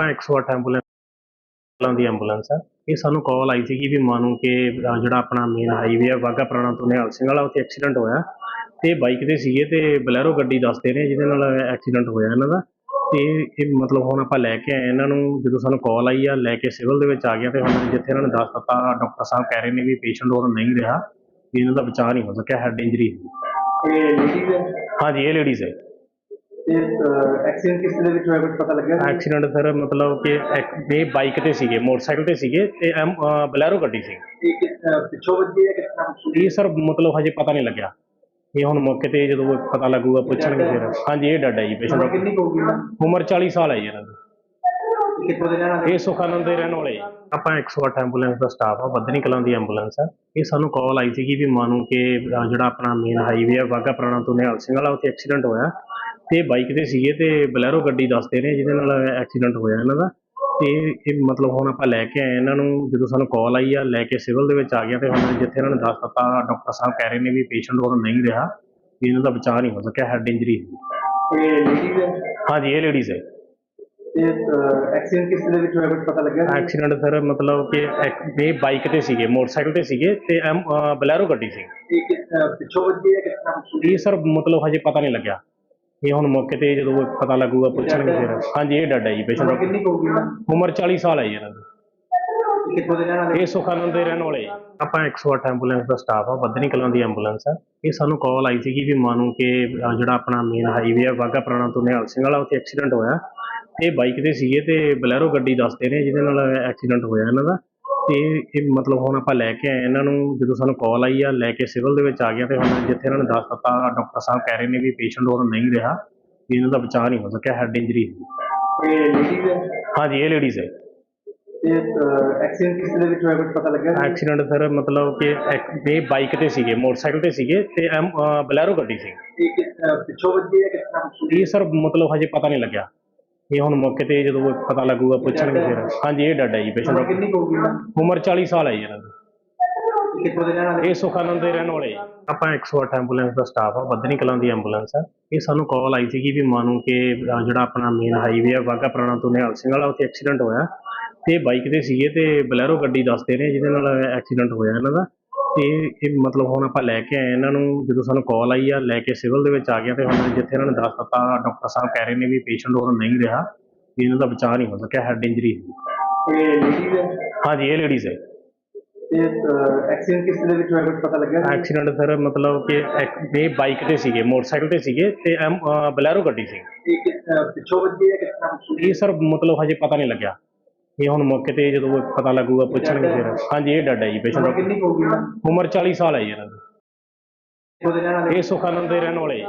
ਆਪਾਂ 108 ਐਂਬੂਲੈਂਸ ਦੀ ਐਂਬੂਲੈਂਸ ਹੈ ਇਹ ਸਾਨੂੰ ਕਾਲ ਆਈ ਸੀ ਕਿ ਵੀ ਮਾਨੂੰ ਕਿ ਜਿਹੜਾ ਆਪਣਾ ਮੇਨ ਹਾਈਵੇ ਆ ਵਾਗਾ ਪੁਰਾਣਾ ਤੋਂ ਨਿਹਾਲ ਸਿੰਘ ਵਾਲਾ ਉੱਥੇ ਐਕਸੀਡੈਂਟ ਹੋਇਆ। ਤੇ ਬਾਈਕ ਤੇ ਸੀਗੇ ਤੇ ਬਲੈਰੋ ਗੱਡੀ ਦੱਸਦੇ ਨੇ ਜਿਹਦੇ ਨਾਲ ਐਕਸੀਡੈਂਟ ਹੋਇਆ ਇਹਨਾਂ ਦਾ। ਤੇ ਇਹ ਮਤਲਬ ਹੁਣ ਆਪਾਂ ਲੈ ਕੇ ਆਏ ਇਹਨਾਂ ਨੂੰ ਜਦੋਂ ਸਾਨੂੰ ਕਾਲ ਆਈ ਆ ਲੈ ਕੇ ਸਿਵਲ ਦੇ ਵਿੱਚ ਆ ਗਿਆ ਤੇ ਹੁਣ ਜਿੱਥੇ ਇਹਨਾਂ ਨੇ ਦੱਸ ਦਿੱਤਾ ਡਾਕਟਰ ਸਾਹਿਬ ਕਹਿ ਰਹੇ ਨੇ ਵੀ ਪੇਸ਼ੈਂਟ ਹੋਰ ਨਹੀਂ ਰਿਹਾ ਵੀ ਇਹਨਾਂ ਦਾ ਬਚਾਅ ਨਹੀਂ ਹੋ ਸਕਿਆ ਹੈਡ ਇੰਜਰੀ ਇਹ ਲੇਡੀਜ਼ ਹੈ? ਹਾਂਜੀ ਇਹ ਲੇਡੀਜ਼ ਹੈ। ਤੇ ਐਕਸੀਡੈਂਟ ਕਿਸ ਦੇ ਵਿੱਚ ਹੋਇਆ ਕੁਝ ਪਤਾ ਲੱਗਿਆ? ਐਕਸੀਡੈਂਟ ਸਰ ਮਤਲਬ ਕਿ ਇੱਕ- ਇਹ ਬਾਈਕ ਤੇ ਸੀਗੇ ਮੋਟਰਸਾਈਕਲ ਤੇ ਸੀਗੇ ਤੇ ਐਮ ਬਲੈਰੋ ਗੱਡੀ ਸੀ। ਇਹ ਕਿਸ ਅਹ, ਪਿੱਛੋਂ ਵੱਜੀ ਹੈ ਕਿਸ ਤਰ੍ਹਾਂ ਵੱਜੀ? ਇਹ ਸਰ ਮਤਲਬ ਹਜੇ ਪਤਾ ਨਹੀਂ ਲੱਗਿਆ। ਇਹ ਹੁਣ ਮੌਕੇ ਤੇ ਜਦੋਂ ਪਤਾ ਲੱਗੂਗਾ ਪੁੱਛਣਗੇ ਫਿਰ। ਹਾਂਜੀ ਇਹ ਡੱਡ ਹੈ ਜੀ ਉਮਰ ਪੇਸ਼ੈਂਟ ਕਿੰਨੀ ਕੁ ਹੋਊਗੀ ਮੈਮ? ਉਮਰ 40 ਸਾਲ ਹੈ ਜੀ ਇਹਨਾਂ ਦੀ। ਇਹ ਕਿੱਥੋਂ ਦੇ ਰਹਿਣ ਵਾਲੇ? ਇਹ ਸੁਖਾਨੰਦ ਦੇ ਰਹਿਣ ਵਾਲੇ ਜੀ। ਆਪਾਂ 108 ਐਂਬੂਲੈਂਸ ਦਾ ਸਟਾਫ ਆ ਬੱਦਨੀ ਕਲਾਂ ਦੀ ਐਂਬੂਲੈਂਸ ਆ। ਇਹ ਸਾਨੂੰ ਕਾਲ ਆਈ ਸੀ ਕਿ ਵੀ ਮਾਨੂੰ ਕਿ ਅਹ ਜਿਹੜਾ ਆਪਣਾ ਮੇਨ ਹਾਈਵੇ ਆ ਵਾਗਾ ਪੁਰਾਣਾ ਤੋਂ ਨਿਹਾਲ ਸਿੰਘ ਵਾਲਾ ਉੱਥੇ ਐਕਸੀਡੈਂਟ ਹੋਇਆ। ਤੇ ਬਾਈਕ ਤੇ ਸੀਗੇ ਤੇ ਬਲੈਰੋ ਗੱਡੀ ਦੱਸਦੇ ਨੇ ਜਿਹਦੇ ਨਾਲ ਐਕਸੀਡੈਂਟ ਹੋਇਆ ਇਹਨਾਂ ਦਾ। ਤੇ ਇਹ ਮਤਲਬ ਹੁਣ ਆਪਾਂ ਲੈ ਕੇ ਆਏ ਇਹਨਾਂ ਨੂੰ ਜਦੋਂ ਸਾਨੂੰ ਕਾਲ ਆਈ ਆ ਲੈ ਕੇ ਸਿਵਲ ਦੇ ਵਿੱਚ ਆ ਗਿਆ ਤੇ ਹੁਣ ਜਿੱਥੇ ਇਹਨਾਂ ਨੇ ਦੱਸ ਦਿੱਤਾ ਡਾਕਟਰ ਸਾਹਿਬ ਕਹਿ ਰਹੇ ਨੇ ਵੀ ਪੇਸ਼ੈਂਟ ਹੋਰ ਨਹੀਂ ਰਿਹਾ ਵੀ ਇਹਨਾਂ ਦਾ ਬਚਾਅ ਨਹੀਂ ਹੋ ਸਕਿਆ ਹੈਡ ਇੰਜਰੀ ਹੈ ਹਾਂਜੀ ਇਹ ਲੇਡੀਜ਼ ਹੈ। ਤੇ ਐਕਸੀਡੈਂਟ ਕਿਸ ਦੇ ਵਿੱਚ ਹੋਇਆ ਕੁਝ ਪਤਾ ਲੱਗਿਆ? ਐਕਸੀਡੈਂਟ ਸਰ ਮਤਲਬ ਕਿ ਇਹ ਬਾਈਕ ਤੇ ਸੀਗੇ ਮੋਟਰਸਾਈਕਲ ਤੇ ਸੀਗੇ ਤੇ ਬਲੈਰੋ ਗੱਡੀ ਸੀ। ਇਹ ਪਿੱਛੋਂ ਵੱਜੀ ਹੈ ਕਿਸ ਤਰ੍ਹਾਂ? ਇਹ ਸਰ ਮਤਲਬ ਹਜੇ ਪਤਾ ਨਹੀਂ ਲੱਗਿਆ। ਇਹ ਹੁਣ ਮੌਕੇ ਤੇ ਜਦੋਂ ਪਤਾ ਲੱਗੂਗਾ ਪੁੱਛਣਗੇ ਫਿਰ। ਹਾਂਜੀ ਇਹ ਡੱਡ ਹੈ ਜੀ ਪੇਸ਼ੈਂਟ ਕਿੰਨੀ ਕੁ ਹੋਊਗੀ ਮੈਮ? ਉਮਰ 40 ਸਾਲ ਹੈ ਜੀ ਇਹਨਾਂ ਦੀ। ਇਹ ਕਿੱਥੋਂ ਦੇ ਰਹਿਣ ਵਾਲੇ? ਇਹ ਸੁਖਾਨੰਦ ਦੇ ਰਹਿਣ ਵਾਲੇ। ਆਪਾਂ 108 ਐਂਬੂਲੈਂਸ ਦਾ ਸਟਾਫ ਆ ਬੱਦਨੀ ਕਲਾਂ ਦੀ ਐਂਬੂਲੈਂਸ ਆ। ਇਹ ਸਾਨੂੰ ਕਾਲ ਆਈ ਸੀ ਕਿ ਵੀ ਮਾਨੂੰ ਕਿ ਅਹ ਜਿਹੜਾ ਆਪਣਾ ਮੇਨ ਹਾਈਵੇ ਆ ਵਾਗਾ ਪੁਰਾਣਾ ਤੋਂ ਨਿਹਾਲ ਸਿੰਘ ਵਾਲਾ ਉੱਥੇ ਐਕਸੀਡੈਂਟ ਹੋਇਆ। ਤੇ ਬਾਈਕ ਤੇ ਸੀਗੇ ਤੇ ਬਲੈਰੋ ਗੱਡੀ ਦੱਸਦੇ ਨੇ ਜਿਹਦੇ ਨਾਲ ਐਕਸੀਡੈਂਟ ਹੋਇਆ ਇਹਨਾਂ ਦਾ। ਤੇ ਇਹ ਮਤਲਬ ਹੁਣ ਆਪਾਂ ਲੈ ਕੇ ਆਏ ਇਹਨਾਂ ਨੂੰ ਜਦੋਂ ਸਾਨੂੰ ਕਾਲ ਆਈ ਆ ਲੈ ਕੇ ਸਿਵਲ ਦੇ ਵਿੱਚ ਆ ਗਿਆ ਤੇ ਹੁਣ ਜਿੱਥੇ ਇਹਨਾਂ ਨੇ ਦੱਸ ਦਿੱਤਾ ਡਾਕਟਰ ਸਾਹਿਬ ਕਹਿ ਰਹੇ ਨੇ ਵੀ ਪੇਸ਼ੈਂਟ ਹੋਰ ਨਹੀਂ ਰਿਹਾ ਵੀ ਇਹਨਾਂ ਦਾ ਬਚਾਅ ਨਹੀਂ ਹੋ ਸਕਿਆ ਹੈਡ ਇੰਜਰੀ ਇਹ ਲੇਡੀਜ਼ ਹੈ? ਹਾਂਜੀ ਇਹ ਲੇਡੀਜ਼ ਹੈ। ਤੇ ਐਕਸੀਡੈਂਟ ਕਿਸ ਦੇ ਵਿੱਚ ਹੋਇਆ ਕੁਝ ਪਤਾ ਲੱਗਿਆ ਐਕਸੀਡੈਂਟ ਸਰ ਮਤਲਬ ਕਿ ਇਹ ਬਾਈਕ ਤੇ ਸੀਗੇ ਮੋਟਰਸਾਈਕਲ ਤੇ ਸੀਗੇ ਤੇ ਬਲੈਰੋ ਗੱਡੀ ਸੀ। ਇਹ ਪਿੱਛੋਂ ਵੱਜੀ ਹੈ ਕਿਸ ਤਰ੍ਹਾਂ? ਇਹ ਸਰ ਮਤਲਬ ਹਜੇ ਪਤਾ ਨਹੀਂ ਲੱਗਿਆ। ਇਹ ਹੁਣ ਮੌਕੇ ਤੇ ਜਦੋਂ ਪਤਾ ਲੱਗੂਗਾ ਪੁੱਛਣਗੇ ਫਿਰ। ਹਾਂਜੀ ਇਹ ਡੱਡ ਹੈ ਜੀ ਪੇਸ਼ੈਂਟ ਕਿੰਨੀ ਕੁ ਹੋਊਗੀ? ਉਮਰ 40 ਸਾਲ ਹੈ ਜੀ ਇਹਨਾਂ ਦੀ। ਇਹ ਕਿੱਥੋਂ ਦੇ ਰਹਿਣ ਵਾਲੇ? ਇਹ ਸੁਖਾਨੰਦ ਦੇ ਰਹਿਣ ਵਾਲੇ ਜੀ। ਆਪਾਂ 108 ਐਂਬੂਲੈਂਸ ਦਾ ਸਟਾਫ ਆ ਬੱਦਨੀ ਕਲਾਂ ਦੀ ਐਂਬੂਲੈਂਸ ਆ। ਇਹ ਸਾਨੂੰ ਕਾਲ ਆਈ ਸੀ ਕਿ ਵੀ ਮਾਨੂੰ ਕਿ ਅਹ ਜਿਹੜਾ ਆਪਣਾ ਮੇਨ ਹਾਈਵੇ ਆ ਵਾਗਾ ਪੁਰਾਣਾ ਤੋਂ ਨਿਹਾਲ ਸਿੰਘ ਵਾਲਾ ਉੱਥੇ ਐਕਸੀਡੈਂਟ ਹੋਇਆ। ਤੇ ਬਾਈਕ ਤੇ ਸੀਗੇ ਤੇ ਬਲੈਰੋ ਗੱਡੀ ਦੱਸਦੇ ਨੇ ਜਿਹਦੇ ਨਾਲ ਐਕਸੀਡੈਂਟ ਹੋਇਆ ਇਹਨਾਂ ਦਾ। ਤੇ ਇਹ ਮਤਲਬ ਹੁਣ ਆਪਾਂ ਲੈ ਕੇ ਆਏ ਇਹਨਾਂ ਨੂੰ ਜਦੋਂ ਸਾਨੂੰ ਕਾਲ ਆਈ ਆ ਲੈ ਕੇ ਸਿਵਲ ਦੇ ਵਿੱਚ ਆ ਗਿਆ ਤੇ ਹੁਣ ਜਿੱਥੇ ਇਹਨਾਂ ਨੇ ਦੱਸ ਦਿੱਤਾ ਡਾਕਟਰ ਸਾਹਿਬ ਕਹਿ ਰਹੇ ਨੇ ਵੀ ਪੇਸ਼ੈਂਟ ਹੋਰ ਨਹੀਂ ਰਿਹਾ ਵੀ ਇਹਨਾਂ ਦਾ ਬਚਾਅ ਨਹੀਂ ਹੋ ਸਕਿਆ ਹੈਡ ਇੰਜਰੀ ਹਾਂਜੀ ਇਹ ਲੇਡੀਜ਼ ਹੈ। ਐਕਸੀਡੈਂਟ ਕਿਸ ਦੇ ਵਿੱਚ ਹੋਇਆ ਪਤਾ ਲੱਗਿਆ ਐਕਸੀਡੈਂਟ ਸਰ ਮਤਲਬ ਕਿ ਇਹ ਬਾਈਕ ਤੇ ਸੀਗੇ ਮੋਟਰਸਾਈਕਲ ਤੇ ਸੀਗੇ ਤੇ ਬਲੈਰੋ ਗੱਡੀ ਸੀ। ਇਹ ਪਿੱਛੋਂ ਵੱਜੀ ਹੈ ਕਿਸ ਤਰ੍ਹਾਂ? ਇਹ ਸਰ ਮਤਲਬ ਹਜੇ ਪਤਾ ਨਹੀਂ ਲੱਗਿਆ। ਇਹ ਹੁਣ ਮੌਕੇ ਤੇ ਜਦੋਂ ਪਤਾ ਲੱਗੂਗਾ ਪੁੱਛਣਗੇ ਫਿਰ ਹਾਂਜੀ ਇਹ ਡੱਡ ਹੈ ਜੀ ਉਮਰ ਪੇਸ਼ੈਂਟ ਕਿੰਨੀ ਕੁ ਹੋਊਗੀ? ਉਮਰ 40 ਸਾਲ ਹੈ ਜੀ ਇਹਨਾਂ ਦੀ ਇਹ ਸੁਖਾਨੰਦ ਦੇ ਰਹਿਣ ਵਾਲੇ ਜੀ।